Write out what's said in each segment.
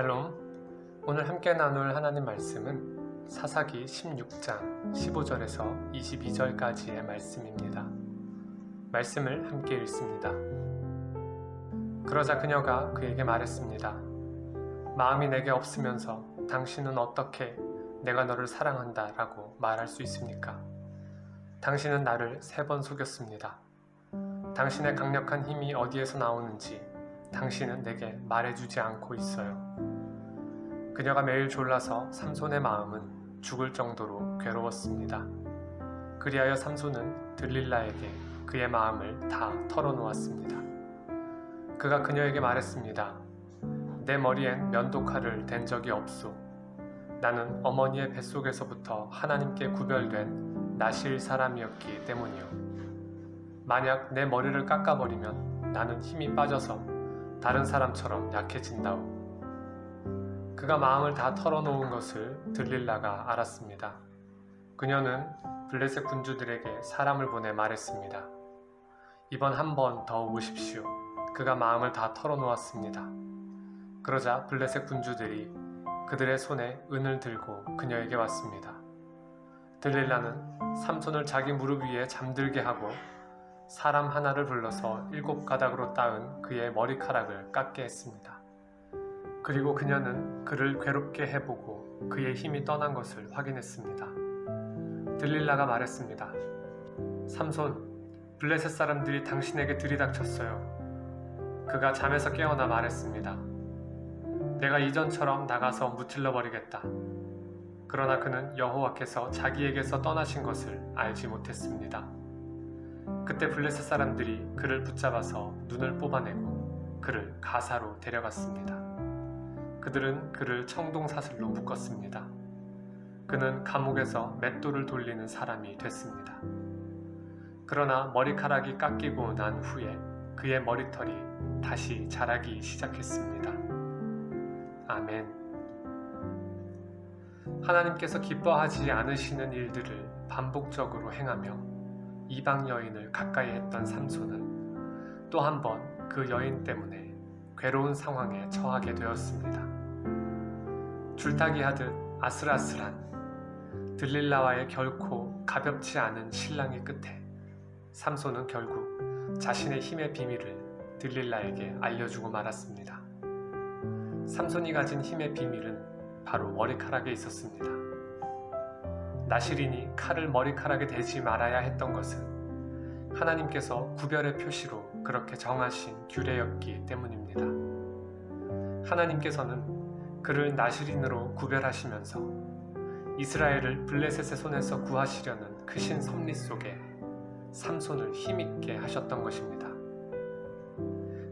샬롬. 오늘 함께 나눌 하나님 말씀은 사사기 16장 15절에서 22절까지의 말씀입니다. 말씀을 함께 읽습니다. 그러자 그녀가 그에게 말했습니다. 마음이 내게 없으면서 당신은 어떻게 내가 너를 사랑한다 라고 말할 수 있습니까? 당신은 나를 세 번 속였습니다. 당신의 강력한 힘이 어디에서 나오는지 당신은 내게 말해주지 않고 있어요. 그녀가 매일 졸라서 삼손의 마음은 죽을 정도로 괴로웠습니다. 그리하여 삼손은 들릴라에게 그의 마음을 다 털어놓았습니다. 그가 그녀에게 말했습니다. 내 머리엔 면도칼을 댄 적이 없소. 나는 어머니의 뱃속에서부터 하나님께 구별된 나실 사람이었기 때문이요. 만약 내 머리를 깎아버리면 나는 힘이 빠져서 다른 사람처럼 약해진다오. 그가 마음을 다 털어놓은 것을 들릴라가 알았습니다. 그녀는 블레셋 군주들에게 사람을 보내 말했습니다. 이번 한 번 더 오십시오. 그가 마음을 다 털어놓았습니다. 그러자 블레셋 군주들이 그들의 손에 은을 들고 그녀에게 왔습니다. 들릴라는 삼손을 자기 무릎 위에 잠들게 하고 사람 하나를 불러서 일곱 가닥으로 따은 그의 머리카락을 깎게 했습니다. 그리고 그녀는 그를 괴롭게 해보고 그의 힘이 떠난 것을 확인했습니다. 들릴라가 말했습니다. 삼손, 블레셋 사람들이 당신에게 들이닥쳤어요. 그가 잠에서 깨어나 말했습니다. 내가 이전처럼 나가서 무찔러 버리겠다. 그러나 그는 여호와께서 자기에게서 떠나신 것을 알지 못했습니다. 그때 블레셋 사람들이 그를 붙잡아서 눈을 뽑아내고 그를 가사로 데려갔습니다. 그들은 그를 청동사슬로 묶었습니다. 그는 감옥에서 맷돌을 돌리는 사람이 됐습니다. 그러나 머리카락이 깎이고 난 후에 그의 머리털이 다시 자라기 시작했습니다. 아멘. 하나님께서 기뻐하지 않으시는 일들을 반복적으로 행하며 이방 여인을 가까이 했던 삼손은 또 한 번 그 여인 때문에 괴로운 상황에 처하게 되었습니다. 줄타기 하듯 아슬아슬한 들릴라와의 결코 가볍지 않은 신랑의 끝에 삼손은 결국 자신의 힘의 비밀을 들릴라에게 알려주고 말았습니다. 삼손이 가진 힘의 비밀은 바로 머리카락에 있었습니다. 나시린이 칼을 머리카락에 대지 말아야 했던 것은 하나님께서 구별의 표시로 그렇게 정하신 규례였기 때문입니다. 하나님께서는 그를 나시린으로 구별하시면서 이스라엘을 블레셋의 손에서 구하시려는 크신 섭리 속에 삼손을 힘있게 하셨던 것입니다.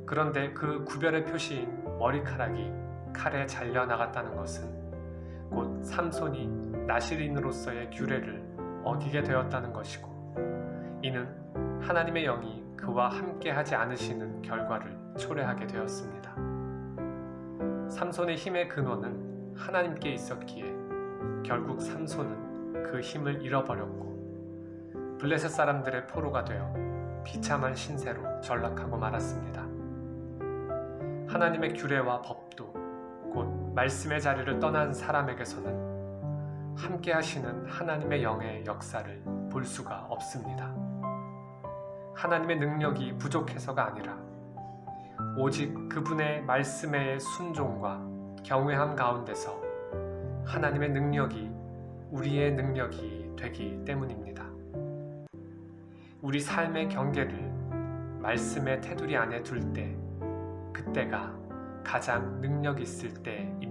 그런데 그 구별의 표시인 머리카락이 칼에 잘려 나갔다는 것은 곧 삼손이 나시린으로서의 규례를 어기게 되었다는 것이고 이는 하나님의 영이 그와 함께하지 않으시는 결과를 초래하게 되었습니다. 삼손의 힘의 근원은 하나님께 있었기에 결국 삼손은 그 힘을 잃어버렸고 블레셋 사람들의 포로가 되어 비참한 신세로 전락하고 말았습니다. 하나님의 규례와 법도 곧 말씀의 자리를 떠난 사람에게서는 함께 하시는 하나님의 영의 역사를 볼 수가 없습니다. 하나님의 능력이 부족해서가 아니라 오직 그분의 말씀의 순종과 경외함 가운데서 하나님의 능력이 우리의 능력이 되기 때문입니다. 우리 삶의 경계를 말씀의 테두리 안에 둘 때, 그때가 가장 능력 있을 때입니다.